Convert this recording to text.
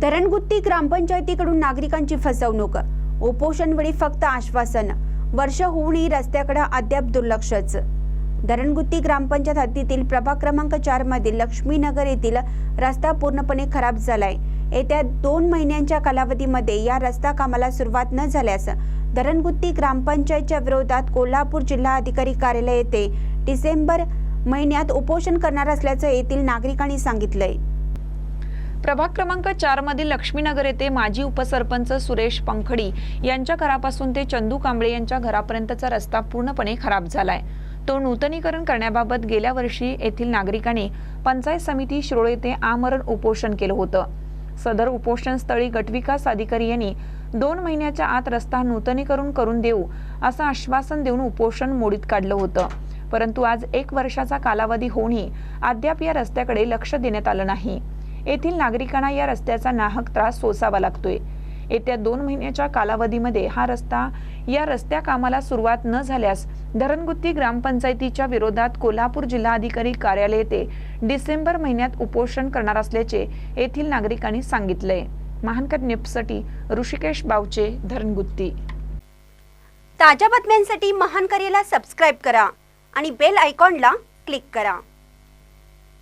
धरणगुत्ती ग्रामपंचायतीकडून नागरिकांची फसवणूक. उपोषणवेळी फक्त आश्वासन. वर्ष होऊनही रस्त्याकडे अद्याप दुर्लक्षच. धरणगुत्ती ग्रामपंचायत हद्दीतील प्रभाग क्रमांक चार मधील लक्ष्मीनगर येथील रस्ता पूर्णपणे खराब झालाय. येत्या दोन महिन्यांच्या कालावधीमध्ये या रस्ता कामाला सुरुवात न झाल्यास धरणगुत्ती ग्रामपंचायतच्या विरोधात कोल्हापूर जिल्हा अधिकारी कार्यालय येथे डिसेंबर महिन्यात उपोषण करणार असल्याचं येथील नागरिकांनी सांगितलंय. प्रभाग क्रमांक चार मधील लक्ष्मीनगर येथे माजी उपसरपंच सुरेश पंखडी यांच्या घरापासून ते चंदू कांबळे यांच्या घरापर्यंतचा रस्ता पूर्णपणे खराब झालाय. तो नूतनीकरण करण्याबाबत गेल्या वर्षी येथील नागरिकांनी पंचायत समिती शिरोळ येथे आमरण उपोषण केलं होतं. सदर उपोषण स्थळी गटविकास अधिकारी यांनी दोन महिन्याच्या आत रस्ता नूतनीकरण करून देऊ असं आश्वासन देऊन उपोषण मोडीत काढलं होतं. परंतु आज एक वर्षाचा कालावधी होऊनही अद्याप या रस्त्याकडे लक्ष देण्यात आलं नाही. येथील नागरिकांना या रस्त्याचा नाहक त्रास सोसावा लागतोय. येत्या दोन महिन्याच्या कालावधीमध्ये हा रस्ता या रस्त्या कामाला सुरुवात न झाल्यास धरणगुत्ती ग्रामपंचायतीच्या विरोधात कोल्हापूर जिल्हाधिकारी कार्यालय येथे डिसेंबर महिन्यात उपोषण करणार असल्याचे येथील नागरिकांनी सांगितले महानकर निप्ससाठी ऋषिकेश बावचे धरणगुत्ती. ताज्या बातम्यांसाठी महानकरेला सबस्क्राईब करा आणि बेल आयकॉनला क्लिक करा.